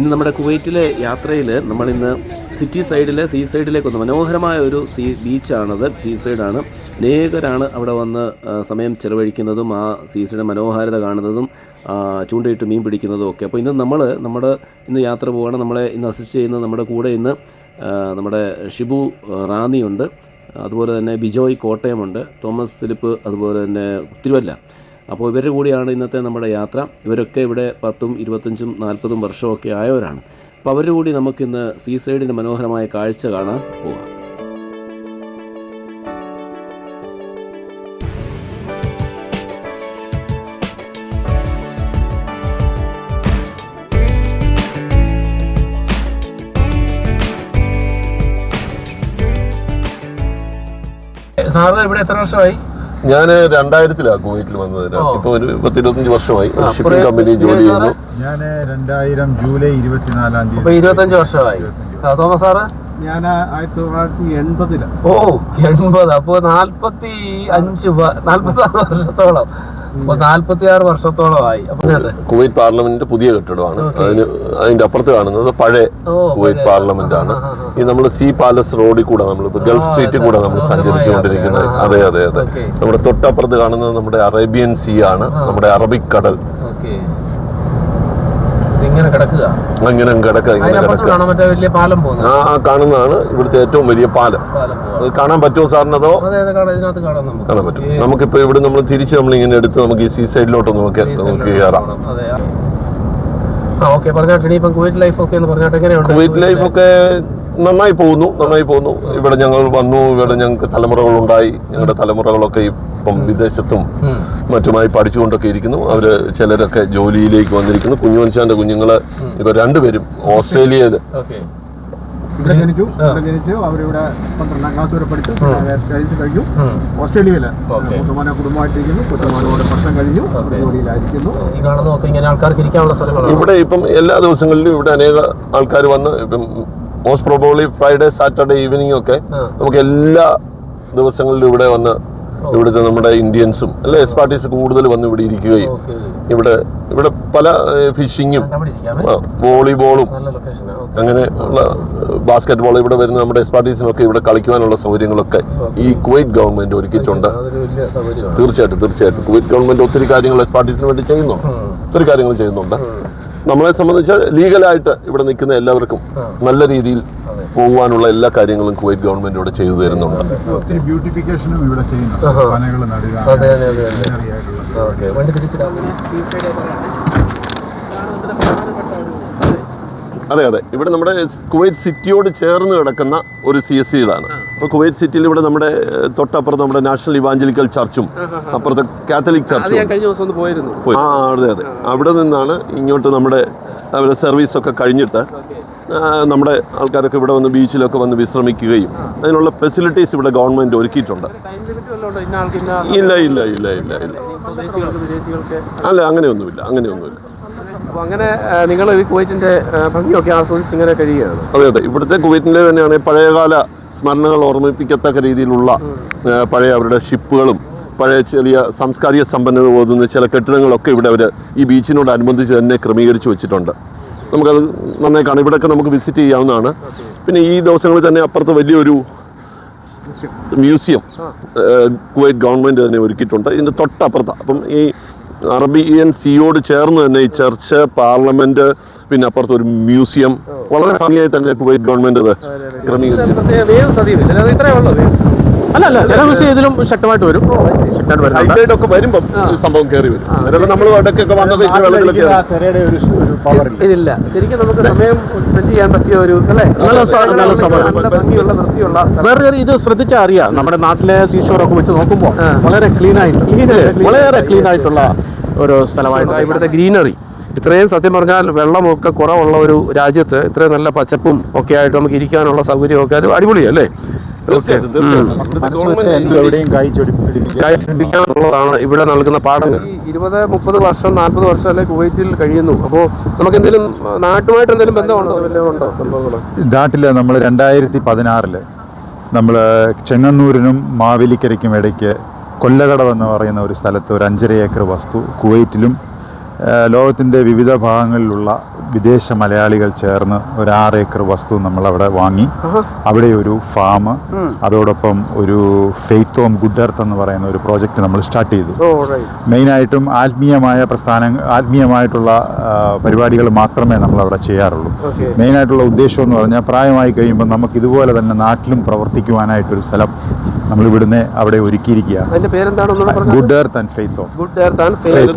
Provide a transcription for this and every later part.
ഇന്ന് നമ്മുടെ കുവൈറ്റിലെ യാത്രയിൽ നമ്മളിന്ന് സിറ്റി സൈഡിലെ സീ സൈഡിലേക്ക് വന്നു. മനോഹരമായ ഒരു സീ ബീച്ചാണത്. സീ സൈഡാണ്. അനേകരാണ് അവിടെ വന്ന് സമയം ചിലവഴിക്കുന്നതും ആ സീ സൈഡ് മനോഹാരിത കാണുന്നതും ചൂണ്ടയിട്ട് മീൻ പിടിക്കുന്നതും ഒക്കെ. അപ്പോൾ ഇന്ന് നമ്മൾ നമ്മുടെ ഇന്ന് യാത്ര പോവുകയാണ് നമ്മളെ ഇന്ന് അസിസ്റ്റ് ചെയ്യുന്ന നമ്മുടെ കൂടെ ഇന്ന് നമ്മുടെ ഷിബു റാന്നിയുണ്ട്. അതുപോലെ തന്നെ ബിജോയ് കോട്ടയമുണ്ട്. തോമസ് ഫിലിപ്പ് അതുപോലെ തന്നെ തിരുവല്ല. അപ്പോൾ ഇവരുടെ കൂടിയാണ് ഇന്നത്തെ നമ്മുടെ യാത്ര. ഇവരൊക്കെ ഇവിടെ പത്തും ഇരുപത്തഞ്ചും നാൽപ്പതും വർഷമൊക്കെ ആയവരാണ്. അപ്പോൾ അവരുടെ കൂടി നമുക്കിന്ന് സീ സൈഡിന്റെ മനോഹരമായ കാഴ്ച കാണാൻ പോകാം സാറിന് ഇവിടെ എത്ര വർഷമായി? ഞാൻ രണ്ടായിരത്തിലാണ് കുവൈറ്റിൽ വന്നത്. ഇപ്പൊ ഒരു പത്തിരുപത്തഞ്ച് വർഷമായി. ഒരു ഷിപ്പിംഗ് കമ്പനി ജോലി ചെയ്യുന്നു. ഞാൻ രണ്ടായിരം ജൂലൈ ഇരുപത്തിനാലാം തീയതി. അപ്പോൾ ഇരുപത്തഞ്ച് വർഷമായി. Thomas sir? ഞാൻ ആയിരത്തി തൊള്ളായിരത്തി എൺപതിലാണ് ഓ എൺപത്. അപ്പോൾ നാൽപ്പത്തി അഞ്ച് നാൽപ്പത്തി ആറ് വർഷത്തോളം. ആറ് വർഷത്തോളമായി. കുവൈറ്റ് പാർലമെന്റിന്റെ പുതിയ കെട്ടിടമാണ്. അതിന് അതിന്റെ അപ്പുറത്ത് കാണുന്നത് പഴയ കുവൈറ്റ് പാർലമെന്റ് ആണ് ഈ നമ്മൾ സി പാലസ് റോഡിൽ കൂടെ നമ്മൾ ഗൾഫ് സ്ട്രീറ്റിൽ കൂടെ നമ്മൾ സഞ്ചരിച്ചുകൊണ്ടിരിക്കുന്നത് അതെ അതെ അതെ നമ്മുടെ തൊട്ടപ്പുറത്ത് കാണുന്നത് നമ്മുടെ അറേബ്യൻ സീ ആണ്. നമ്മുടെ അറബിക് കടൽ. അങ്ങനെ ഇങ്ങനെ കിടക്കുക. അങ്ങനെ ഇങ്ങനെ ആ കാണുന്നതാണ് ഇവിടുത്തെ ഏറ്റവും വലിയ പാലം. പാലം കാണാൻ പറ്റുമോ സാറിനതോ? കാണാൻ പറ്റും. നമുക്കിപ്പോ ഇവിടെ നമ്മൾ തിരിച്ച് നമ്മൾ ഇങ്ങനെ എടുത്ത് നമുക്ക് ഈ സീ സൈഡിലോട്ട് നമുക്ക് നമുക്ക് കയറാം കുവൈറ്റ് ലൈഫ് ഒക്കെ നന്നായി പോകുന്നു നന്നായി പോകുന്നു. ഇവിടെ ഞങ്ങൾ വന്നു ഇവിടെ ഞങ്ങൾക്ക് തലമുറകളുണ്ടായി. ഞങ്ങളുടെ തലമുറകളൊക്കെ ഇപ്പം വിദേശത്തും മറ്റുമായി പഠിച്ചുകൊണ്ടൊക്കെ ഇരിക്കുന്നു. അവർ ചിലരൊക്കെ ജോലിയിലേക്ക് വന്നിരിക്കുന്നു. കുഞ്ഞുമനുഷ്യാന്റെ കുഞ്ഞുങ്ങൾ ഇപ്പൊ രണ്ടുപേരും ഓസ്ട്രേലിയയിൽ ഓക്കെ. ഇവിടെ ജനിച്ചു ഇവിടെ ജനിച്ചു അവരിവിടെ പന്ത്രണ്ടാം ക്ലാസ് വരെ പഠിച്ചു. കഴിച്ചു കഴിഞ്ഞു. ഓസ്ട്രേലിയയിൽ. ഓക്കേ. കുടുംബമായിട്ടിരിക്കുന്നു. കുറ്റമാനോട് പ്രശ്നം കഴിഞ്ഞു. ജോലിയിലായിരിക്കുന്നു. ഇങ്ങനെ ആൾക്കാർക്ക് ഇരിക്കാനുള്ള സ്ഥലങ്ങളാണ്. ഇവിടെ ഇപ്പം എല്ലാ ദിവസങ്ങളിലും ഇവിടെ അനേക ആൾക്കാർ വന്ന് ഇപ്പം most probably Friday Saturday evening ഒക്കെ നമുക്ക് എല്ലാ ദിവസങ്ങളിലും ഇവിടെ വന്ന് ഇവിടുത്തെ നമ്മുടെ ഇന്ത്യൻസും അല്ലെ എസ് പാർട്ടീസ് കൂടുതൽ വന്ന് ഇവിടെ ഇരിക്കുകയും. ഇവിടെ ഇവിടെ പല ഫിഷിങ്ങും വോളിബോളും അങ്ങനെ ഉള്ള ബാസ്കറ്റ് ബോൾ ഇവിടെ വരുന്ന നമ്മുടെ എസ് പാർട്ടീസിനൊക്കെ ഇവിടെ കളിക്കുവാനുള്ള സൗകര്യങ്ങളൊക്കെ ഈ കുവൈറ്റ് ഗവൺമെന്റ് ഒരുക്കിയിട്ടുണ്ട്. തീർച്ചയായിട്ടും തീർച്ചയായിട്ടും. കുവൈറ്റ് ഗവൺമെന്റ് ഒത്തിരി കാര്യങ്ങൾ എസ് പാർട്ടീസിന് വേണ്ടി ചെയ്യുന്നുണ്ട്. ഒത്തിരി കാര്യങ്ങൾ ചെയ്യുന്നുണ്ട്. നമ്മളെ സംബന്ധിച്ച് ലീഗലായിട്ട് ഇവിടെ നിൽക്കുന്ന എല്ലാവർക്കും നല്ല രീതിയിൽ പോകുവാനുള്ള എല്ലാ കാര്യങ്ങളും കുവൈറ്റ് ഗവൺമെന്റ് ഇവിടെ ചെയ്തു തരുന്നുണ്ട്. ബ്യൂട്ടിഫിക്കേഷനും ഇവിടെ ചെയ്യുന്നുണ്ട് പനകൾ നടുക അതെ അതെ അതെ അതെ greenery ആയിട്ടുള്ള ഓക്കെ വണ്ടി തിരിച്ചിടാം അതെ അതെ. ഇവിടെ നമ്മുടെ കുവൈറ്റ് സിറ്റിയോട് ചേർന്ന് കിടക്കുന്ന ഒരു സി എസ് സിയിലാണ് അപ്പോൾ കുവൈറ്റ് സിറ്റിയിൽ ഇവിടെ നമ്മുടെ തൊട്ടപ്പുറത്ത് നമ്മുടെ നാഷണൽ ഇവാഞ്ചലിക്കൽ ചർച്ചും അപ്പുറത്തെ കാത്തലിക് ചർച്ചും കഴിഞ്ഞ ദിവസം ഒന്ന് പോയിരുന്നു. ആ അതെ അതെ. അവിടെ നിന്നാണ് ഇങ്ങോട്ട് നമ്മുടെ അവരുടെ സർവീസൊക്കെ കഴിഞ്ഞിട്ട് നമ്മുടെ ആൾക്കാരൊക്കെ ഇവിടെ വന്ന് ബീച്ചിലൊക്കെ വന്ന് വിശ്രമിക്കുകയും അതിനുള്ള ഫെസിലിറ്റീസ് ഇവിടെ ഗവൺമെന്റ് ഒരുക്കിയിട്ടുണ്ട്. ഇല്ല ഇല്ല ഇല്ല ഇല്ല ഇല്ല. അല്ല അങ്ങനെയൊന്നുമില്ല അങ്ങനെയൊന്നുമില്ല. അപ്പോൾ അങ്ങനെ നിങ്ങൾ ഈ കുവൈറ്റിന്റെ ആ, ഭംഗിയൊക്കെ ആസ്വദിച്ച് ഇങ്ങനെ കഴിയുകയാണ്. അതെ അതെ. ഇവിടുത്തെ കുവൈറ്റിന്റെ തന്നെയാണ് പഴയകാല സ്മരണകൾ ഓർമ്മിപ്പിക്കത്തക്ക രീതിയിലുള്ള പഴയ അവരുടെ ഷിപ്പുകളും പഴയ ചെറിയ സാംസ്കാരിക സമ്പന്നത ഓതുന്ന ചില കെട്ടിടങ്ങളൊക്കെ ഇവിടെ അവർ ഈ ബീച്ചിനോടനുബന്ധിച്ച് തന്നെ ക്രമീകരിച്ച് വെച്ചിട്ടുണ്ട്. നമുക്കത് നന്നായി കാണാം. ഇവിടെയൊക്കെ നമുക്ക് വിസിറ്റ് ചെയ്യാവുന്നതാണ്. പിന്നെ ഈ ദിവസങ്ങളിൽ തന്നെ അപ്പുറത്ത് വലിയൊരു മ്യൂസിയം കുവൈറ്റ് ഗവൺമെന്റ് തന്നെ ഒരുക്കിയിട്ടുണ്ട്. ഇതിന്റെ തൊട്ടപ്പുറത്ത്. അപ്പം ഈ അറബിയൻ സിയോട് ചേർന്ന് തന്നെ ഈ ചർച്ച് പാർലമെന്റ് പിന്നെ അപ്പുറത്ത് ഒരു മ്യൂസിയം. വളരെ ഭംഗിയായി തന്നെ കുവൈറ്റ് ഗവൺമെന്റ് അത് ക്രമീകരിച്ചു അല്ല അല്ല ചില ദിവസം ഇതിലും ശക്തമായിട്ട് വരും. ശക്തമായിട്ട് ഒക്കെ വരുമ്പോൾ ഈ സംഭവം കയറി വരും. അതൊക്കെ നമ്മൾ ഇടയ്ക്കൊക്കെ ഇച്ചിരി വെള്ളത്തിലൊക്കെ ഇതില്ല ശരിക്കും നമുക്ക് സമയം സ്പെൻഡ് ചെയ്യാൻ പറ്റിയ ഒരു അല്ലേ? നല്ല നല്ല സമയം. വേറെ ഇത് ശ്രദ്ധിച്ചാൽ അറിയാം. നമ്മുടെ നാട്ടിലെ സീഷോറൊക്കെ വെച്ച് നോക്കുമ്പോൾ വളരെ ക്ലീൻ ആയിട്ട് വളരെ ക്ലീൻ ആയിട്ടുള്ള ഒരു സ്ഥലമായിട്ട് ഇവിടുത്തെ ഗ്രീനറി. ഇത്രയും സത്യം പറഞ്ഞാൽ വെള്ളമൊക്കെ കുറവുള്ള ഒരു രാജ്യത്ത് ഇത്രയും നല്ല പച്ചപ്പും ഒക്കെ ആയിട്ട് നമുക്ക് ഇരിക്കാനുള്ള സൗകര്യമൊക്കെ അത് അടിപൊളിയല്ലേ? ാണ് ഇവിടെ നൽകുന്ന പാഠങ്ങൾ. ഇരുപത് മുപ്പത് വർഷം നാൽപ്പത് വർഷം അല്ലെ കുവൈറ്റിൽ കഴിയുന്നു. അപ്പോൾ നമുക്ക് എന്തെങ്കിലും നാട്ടുമായിട്ട് എന്തെങ്കിലും ബന്ധമുണ്ടോ? നാട്ടിൽ ഉണ്ടോ സംഭവങ്ങൾ നാട്ടിൽ നമ്മൾ രണ്ടായിരത്തി പതിനാറിൽ നമ്മൾ ചെങ്ങന്നൂരിനും മാവേലിക്കരയ്ക്കും ഇടയ്ക്ക് കൊല്ലകടവ് എന്ന് പറയുന്ന ഒരു സ്ഥലത്ത് ഒരു അഞ്ചര ഏക്കർ വസ്തു കുവൈറ്റിലും ലോകത്തിന്റെ വിവിധ ഭാഗങ്ങളിലുള്ള വിദേശ മലയാളികൾ ചേർന്ന് ഒരു ആറ് ഏക്കർ വസ്തു നമ്മളവിടെ വാങ്ങി. അവിടെ ഒരു ഫാം അതോടൊപ്പം ഒരു ഫെയ്ത്ത് ഹോം ഗുഡ് എർത്ത് എന്ന് പറയുന്ന ഒരു പ്രോജക്റ്റ് നമ്മൾ സ്റ്റാർട്ട് ചെയ്തു. മെയിനായിട്ടും ആത്മീയമായ പ്രസ്ഥാന ആത്മീയമായിട്ടുള്ള പരിപാടികൾ മാത്രമേ നമ്മൾ അവിടെ ചെയ്യാറുള്ളൂ. മെയിനായിട്ടുള്ള ഉദ്ദേശം എന്ന് പറഞ്ഞാൽ പ്രായമായി കഴിയുമ്പോൾ നമുക്ക് ഇതുപോലെ തന്നെ നാട്ടിലും പ്രവർത്തിക്കുവാനായിട്ടൊരു സ്ഥലം നമ്മൾ ഇവിടുന്ന് അവിടെ ഒരുക്കിയിരിക്കുക. അതിന്റെ പേരെന്താണ് ഒന്നുകൂടെ പറഞ്ഞത് ഗുഡ് എർത്ത് ആൻഡ് ഫെയ്ത്ത്. എർത്തും ഗുഡ് എർത്ത് ആൻഡ് അതായത്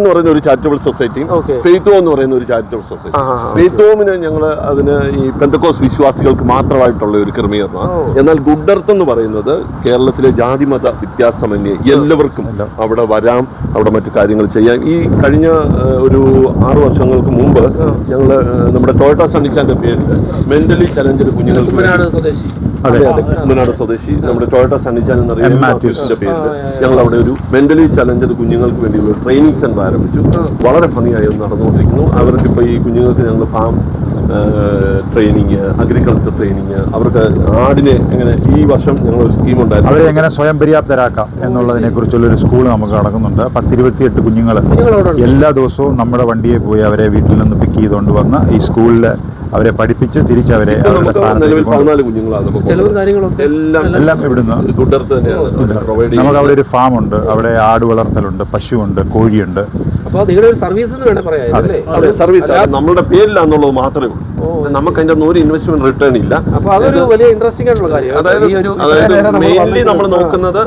എന്ന് പറയുന്ന ഒരു ചാരിറ്റബിൾ സൊസൈറ്റിയും ഫെയ്ത്തോ ഫെയ്ത്ത് എന്ന് പറയുന്ന ഒരു ചാരിറ്റബിൾ സൊസൈറ്റി ഫെയ്ത്തോമിന്. ഫെയ്ത്ത് ഞങ്ങൾ അതിന് ഈ പെന്തക്കോസ് വിശ്വാസികൾക്ക് മാത്രമായിട്ടുള്ള ഒരു ക്രമീകരണമാണ് എന്നാൽ ഗുഡ് എർത്ത് എന്ന് പറയുന്നത് കേരളത്തിലെ ജാതിമത വ്യത്യാസമന്യേ എല്ലാവർക്കും അവിടെ വരാം അവിടെ മറ്റു കാര്യങ്ങൾ ചെയ്യാം. ഈ കഴിഞ്ഞ ഒരു ആറു വർഷങ്ങൾക്ക് മുമ്പ് ഞങ്ങൾ നമ്മുടെ ടൊയോട്ട സണ്ണിച്ചാന്റെ പേരിൽ മെന്റലി ചലഞ്ചഡ് കുഞ്ഞുങ്ങൾക്ക് അതെ അതെ. കുമ്മനാട് സ്വദേശി നമ്മുടെ ടൊയോട്ട സണ്ണിച്ചാൻ എം എന്നറിയുന്ന മാത്യൂസ്. പേരിൽ ഞങ്ങൾ അവിടെ ഒരു മെന്റലി ചലഞ്ചഡ് കുഞ്ഞുങ്ങൾക്ക് വേണ്ടിയുള്ള ട്രെയിനിങ് സെന്റർ ആരംഭിച്ചു. വളരെ ഭംഗിയായി നടന്നുകൊണ്ടിരിക്കുന്നു. അവർക്ക് ഇപ്പോൾ ഈ കുഞ്ഞുങ്ങൾക്ക് ഞങ്ങൾ ഫാം ട്രെയിനിങ് അഗ്രികൾച്ചർ ട്രെയിനിങ് അവർക്ക് ആടിനെ എങ്ങനെ ഈ വർഷം ഞങ്ങൾ ഒരു സ്കീം ഉണ്ടായിരുന്നു. അവരെ എങ്ങനെ സ്വയം പര്യാപ്തരാക്കാം എന്നുള്ളതിനെ കുറിച്ചുള്ള ഒരു സ്കൂൾ നമുക്ക് നടക്കുന്നുണ്ട് പത്തിരുപത്തിയെട്ട് കുഞ്ഞുങ്ങൾ എല്ലാ ദിവസവും നമ്മുടെ വണ്ടിയെ പോയി അവരെ വീട്ടിൽ നിന്ന് പിക്ക് ചെയ്തുകൊണ്ട് വന്ന് ഈ സ്കൂളിൽ അവരെ പഠിപ്പിച്ച് തിരിച്ചവരെ എല്ലാം ഇവിടുന്ന് നമുക്ക് അവിടെ ഒരു ഫാം ഉണ്ട്. അവിടെ ആട് വളർത്തലുണ്ട് പശുവുണ്ട് കോഴിയുണ്ട്. അപ്പൊ നിങ്ങളുടെ ഒരു സർവീസ് എന്ന് വേണേ പറയാം അല്ലേ? അതെ സർവീസ് നമ്മുടെ പേരിലാന്നുള്ളത് മാത്രമേ ഉള്ളൂ. നമുക്ക് അതിന്റെ നൂറ് ഇൻവെസ്റ്റ്മെന്റ് റിട്ടേൺ ഇല്ല. അപ്പൊ അതൊരു വലിയ ഇൻട്രസ്റ്റിംഗ് ആയിട്ടുള്ള കാര്യം. അതായത് മെയിൻലി നമ്മൾ നോക്കുന്നത്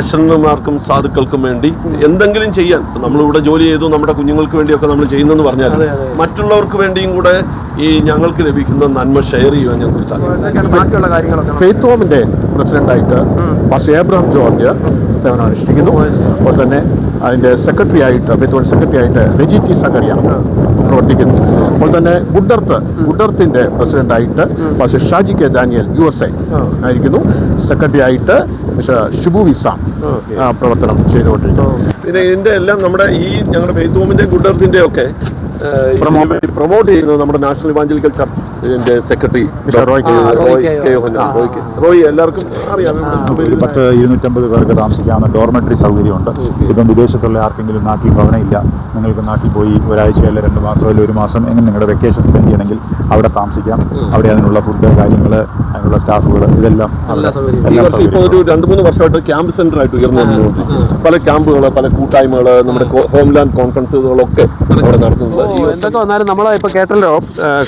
അശ്വന്മാർക്കും സാധുക്കൾക്കും വേണ്ടി എന്തെങ്കിലും ചെയ്യാൻ. നമ്മൾ ഇവിടെ ജോലി ചെയ്തു നമ്മുടെ കുഞ്ഞുങ്ങൾക്ക് വേണ്ടിയൊക്കെ നമ്മൾ ചെയ്യുന്നെന്ന് പറഞ്ഞാൽ. മറ്റുള്ളവർക്ക് വേണ്ടിയും കൂടെ ഈ ഞങ്ങൾക്ക് ലഭിക്കുന്ന നന്മ ഷെയർ ചെയ്യുവാൻ ഞങ്ങൾക്ക് ഫെയ്ത്ത് ഹോമിന്റെ പ്രസിഡന്റായിട്ട് പാസ്റ്റർ ഏബ്രഹാം ജോർജ് സേവനം അനുഷ്ഠിക്കുന്നു അതുപോലെ തന്നെ അതിന്റെ സെക്രട്ടറി ആയിട്ട് ഫെയ്ത്ത് സെക്രട്ടറി ആയിട്ട് റെജി ടി സക്കറിയ പ്രവർത്തിക്കുന്നു. അതുപോലെ തന്നെ ഗുഡർത്ത് ഗുഡർത്തിന്റെ പ്രസിഡന്റായിട്ട് pastor Shaji K Daniel U S A ആയിരിക്കുന്നു സെക്രട്ടറി ആയിട്ട് ഷിബു വിസാം പ്രവർത്തനം ചെയ്തുകൊണ്ടിരിക്കുന്നു. പിന്നെ ഇതിന്റെ എല്ലാം നമ്മുടെ ഈ ഞങ്ങളുടെ ഫെയ്ത്ത് ഹോമിന്റെ ഗുഡർത്തിന്റെ ഒക്കെ പ്രൊമോട്ട് ചെയ്യുന്നത് നമ്മുടെ national evangelical ചർച്ചിന്റെ secretary mister Roy K. Roy Roy Roy എല്ലാവർക്കും അറിയാം. പത്ത് ഇരുന്നൂറ്റമ്പത് പേർക്ക് താമസിക്കാവുന്ന ഡോർമെറ്ററി സൗകര്യമുണ്ട്. ഇപ്പം വിദേശത്തുള്ള ആർക്കെങ്കിലും നാട്ടിൽ ഭവനമില്ല നിങ്ങൾക്ക് നാട്ടിൽ പോയി ഒരാഴ്ച അല്ല രണ്ട് മാസം അല്ലെങ്കിൽ ഒരു മാസം എങ്ങനെ നിങ്ങളുടെ വെക്കേഷൻ സ്പെൻഡ് ചെയ്യണമെങ്കിൽ അവിടെ താമസിക്കാം. അവിടെ അതിനുള്ള ഫുഡ് കാര്യങ്ങൾ അതിനുള്ള സ്റ്റാഫുകൾ ഇതെല്ലാം ഇപ്പോൾ ഒരു രണ്ട് മൂന്ന് വർഷമായിട്ട് ക്യാമ്പ് സെന്റർ ആയിട്ട് ഉയർന്നു വന്നുകൊണ്ടിരിക്കുന്നു പല ക്യാമ്പുകൾ പല കൂട്ടായ്മകൾ നമ്മുടെ ഹോംലാൻഡ് കോൺഫറൻസുകളൊക്കെ അവിടെ നടത്തുന്നുണ്ട് എന്തൊക്കെ വന്നാലും നമ്മളെ ഇപ്പൊ കേട്ടല്ലോ.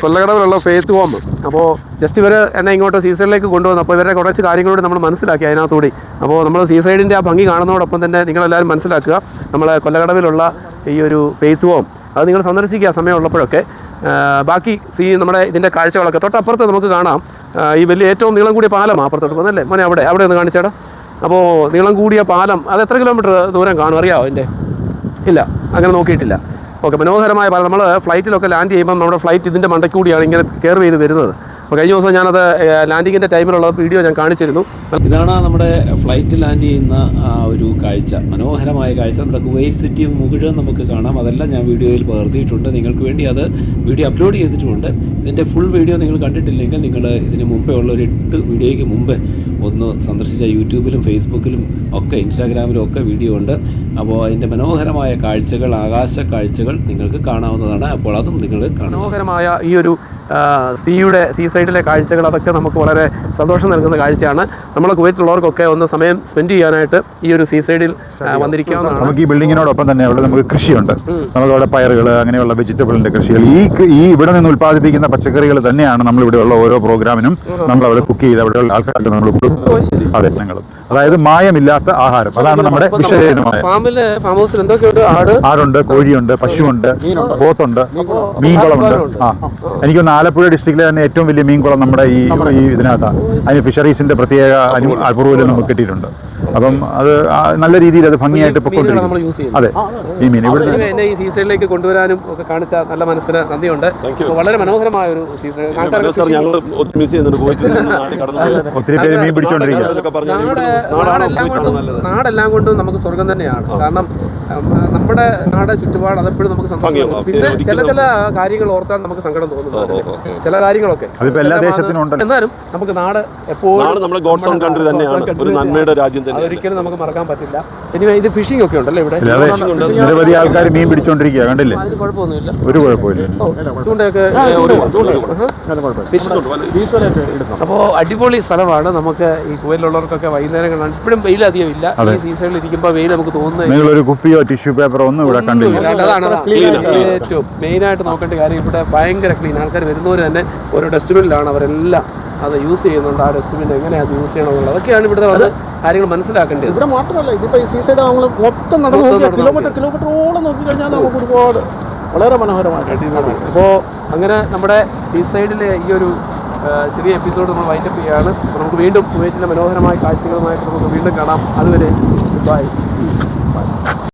കൊല്ലകടവിലുള്ള ഫെയ്ത്ത് ഹോം അപ്പോൾ ജസ്റ്റ് ഇവർ എന്നെ ഇങ്ങോട്ട് സീസൈഡിലേക്ക് കൊണ്ടുവന്നു. അപ്പോൾ ഇവരുടെ കുറച്ച് കാര്യങ്ങളോട് നമ്മൾ മനസ്സിലാക്കി അതിനകത്തൂടി. അപ്പോൾ നമ്മൾ സീസൈഡിന്റെ ആ ഭംഗി കാണുന്നതോടൊപ്പം തന്നെ നിങ്ങളെല്ലാവരും മനസ്സിലാക്കുക. നമ്മളെ കൊല്ലകടവിലുള്ള ഈ ഒരു ഫെയ്ത്ത് ഹോം അത് നിങ്ങൾ സന്ദർശിക്കുക സമയമുള്ളപ്പോഴൊക്കെ. ബാക്കി സീ നമ്മുടെ ഇതിന്റെ കാഴ്ചകളൊക്കെ. തൊട്ടപ്പുറത്ത് നമുക്ക് കാണാം. ഈ വലിയ ഏറ്റവും നീളം കൂടിയ പാലം അപ്പുറത്തോട്ട് പോകുന്നല്ലേ മോനെ അവിടെ അവിടെ ഒന്ന് കാണിച്ചേടാ. അപ്പോൾ നീളം കൂടിയ പാലം അത് എത്ര കിലോമീറ്റർ ദൂരം കാണും? അറിയാമോ അതിന്റെ ഇല്ല അങ്ങനെ നോക്കിയിട്ടില്ല. ഓക്കെ മനോഹരമായ പാലം നമ്മൾ ഫ്ലൈറ്റിലൊക്കെ ലാൻഡ് ചെയ്യുമ്പോൾ നമ്മുടെ ഫ്ലൈറ്റ് ഇതിന്റെ മണ്ടയ്ക്ക് കൂടിയാണ് ഇങ്ങനെ കയറി ചെയ്ത് വരുന്നത്. അപ്പോൾ കഴിഞ്ഞ ദിവസം ഞാനത് ലാൻഡിങ്ങിന്റെ ടൈമിലുള്ള വീഡിയോ ഞാൻ കാണിച്ചിരുന്നു. ഇതാണ് നമ്മുടെ ഫ്ലൈറ്റ് ലാൻഡ് ചെയ്യുന്ന ഒരു കാഴ്ച. മനോഹരമായ കാഴ്ച. നമ്മുടെ കുവൈറ്റ് സിറ്റി മുഴുവൻ നമുക്ക് കാണാം. അതെല്ലാം ഞാൻ വീഡിയോയിൽ പകർത്തിയിട്ടുണ്ട്. നിങ്ങൾക്ക് വേണ്ടി അത് വീഡിയോ അപ്ലോഡ് ചെയ്തിട്ടുമുണ്ട് ഇതിന്റെ ഫുൾ വീഡിയോ നിങ്ങൾ കണ്ടിട്ടില്ലെങ്കിൽ നിങ്ങൾ ഇതിന് മുമ്പേ ഉള്ള ഒരു എട്ട് വീഡിയോയ്ക്ക് മുമ്പ് ഒന്ന് സന്ദർശിച്ച യൂട്യൂബിലും ഫേസ്ബുക്കിലും ഒക്കെ ഇൻസ്റ്റാഗ്രാമിലും ഒക്കെ വീഡിയോ ഉണ്ട്. അപ്പോൾ അതിന്റെ മനോഹരമായ കാഴ്ചകൾ ആകാശ കാഴ്ചകൾ നിങ്ങൾക്ക് കാണാവുന്നതാണ്. അപ്പോൾ അതും നിങ്ങൾ കാണാം മനോഹരമായ ഈ ഒരു സീയുടെ സീ സൈഡിലെ കാഴ്ചകൾ അതൊക്കെ നമുക്ക് വളരെ സന്തോഷം നൽകുന്ന കാഴ്ചയാണ്. നമ്മളെ കുവൈറ്റിലുള്ളവർക്കൊക്കെ ഒന്ന് സമയം സ്പെൻഡ് ചെയ്യാനായിട്ട് ഈ ഒരു സീ സൈഡിൽ വന്നിരിക്കാവുന്നതാണ്. നമുക്ക് ഈ ബിൽഡിങ്ങിനോടൊപ്പം തന്നെ അവിടെ നമുക്ക് കൃഷിയുണ്ട്. നമുക്ക് അവിടെ പയറുകൾ അങ്ങനെയുള്ള വെജിറ്റബിളിന്റെ കൃഷികൾ. ഈ ഈ ഇവിടെ നിന്ന് ഉൽപ്പാദിപ്പിക്കുന്ന പച്ചക്കറികൾ തന്നെയാണ് നമ്മൾ ഇവിടെയുള്ള ഓരോ പ്രോഗ്രാമിനും നമ്മൾ അവിടെ കുക്ക് ചെയ്ത് അവിടെയുള്ള ആൾക്കാർക്ക് നമ്മൾ അതെ അതായത് മായമില്ലാത്ത ആഹാരം. അതാണ് നമ്മുടെ വിഷയമായ ഫാമിൽ ഫാം ഹൗസിൽ എന്തൊക്കെയുണ്ട്? ആട്? ആടുണ്ട് കോഴിയുണ്ട് പശുവുണ്ട് പോത്തുണ്ട് മീൻകുളമുണ്ട്. ആ. എനിക്കൊന്ന് ആലപ്പുഴ ഡിസ്ട്രിക്റ്റിലെ തന്നെ ഏറ്റവും വലിയ മീൻകുളം നമ്മുടെ ഈ ഈ ഇതിനകത്താണ്. അതിന് ഫിഷറീസിന്റെ പ്രത്യേക അനു- അപ്രൂവൽ നമുക്ക് കിട്ടിയിട്ടുണ്ട്. അപ്പം അത് നല്ല രീതിയിൽ അത് ഭംഗിയായിട്ട് പൊക്കോണ്ടിരിക്കും. അതെ. ഈ മീൻ ഇവിടെ എന്നെ ഈ സീസണിലേക്ക് കൊണ്ടുവരാനും ഒക്കെ കാണിച്ച നല്ല മനസ്സിന് നന്ദിയുണ്ട്. വളരെ മനോഹരമായ ഒരു സീസൺ. ഒത്തിരി. പേര് മീൻ നാട് നാടെല്ലാം കൊണ്ടും നാടെല്ലാം കൊണ്ടും നമുക്ക് സ്വർഗം തന്നെയാണ്. കാരണം നമ്മുടെ നാട് ചുറ്റുപാട് അതെപ്പോഴും നമുക്ക് സന്തോഷം പിന്നെ ചില ചില കാര്യങ്ങൾ ഓർത്താൽ നമുക്ക് സങ്കടം തോന്നുന്നു. ചില കാര്യങ്ങളൊക്കെ. അതിപ്പോ എല്ലാ ദേശത്തിനും. എന്നാലും നമുക്ക് നാട് എപ്പോഴും നാട് നമ്മുടെ ഓൺ കൺട്രി തന്നെയാണ്. ഒരു നന്മയുടെ രാജ്യം അതൊരിക്കലും നമുക്ക് മറക്കാൻ പറ്റില്ല. ഇനി ഇത് ഫിഷിംഗ് ഒക്കെ ഉണ്ടല്ലോ ഇവിടെ? നിരവധി ആൾക്കാർ മീൻ പിടിച്ചോണ്ടിരിക്കുക കണ്ടില്ലേ? അതിന് കുഴപ്പമൊന്നുമില്ല. ഒരു കുഴപ്പമില്ല. ചൂണ്ടയൊക്കെ അപ്പോൾ അടിപൊളി സ്ഥലമാണ്. നമുക്ക് ഈ കുവയിലുള്ളവർക്കൊക്കെ വൈകുന്നേരങ്ങളാണ് ഇപ്പോഴും വെയിൽ അധികം ഇല്ല ഈ സീസണിൽ ഇരിക്കുമ്പോൾ വെയിൽ നമുക്ക് തോന്നുന്നത് നിങ്ങൾ ഒരു കുപ്പിയോ ടിഷ്യൂ പേപ്പറോ ഒന്നും ഇവിടെ കണ്ടില്ല. അതാണ് ഏറ്റവും മെയിനായിട്ട് നോക്കേണ്ട കാര്യം ഇവിടെ ഭയങ്കര ക്ലീൻ ആൾക്കാർ വരുന്നവർ തന്നെ ഓരോ ഡസ്റ്റ്ബിനിലാണ് അവരെല്ലാം അത് യൂസ് ചെയ്യുന്നുണ്ട്. ആ ഡസ്റ്റ്ബിൻ എങ്ങനെയാണ് അത് യൂസ് ചെയ്യണമെന്നുള്ളത് അതൊക്കെയാണ് വന്ന് കാര്യങ്ങൾ മനസ്സിലാക്കേണ്ടത്. ഇവിടെ മാത്രമല്ല ഇതിപ്പോ ഈ സീസൈഡ് നമ്മൾ മൊത്തം നടന്നു നോക്കിയാൽ കിലോമീറ്റർ കിലോമീറ്ററോളം നോക്കി കഴിഞ്ഞാൽ നമുക്ക് ഒരുപാട് വളരെ മനോഹരമായിട്ട് അപ്പോൾ അങ്ങനെ നമ്മുടെ സീ സൈഡിലെ ഈ ഒരു ചെറിയ എപ്പിസോഡ് നമ്മൾ വൈൻഡപ്പ് ചെയ്യുകയാണ്. നമുക്ക് വീണ്ടും കുവൈറ്റിന്റെ മനോഹരമായ കാഴ്ചകളുമായിട്ട് നമുക്ക് വീണ്ടും കാണാം. അതുവരെ ബൈ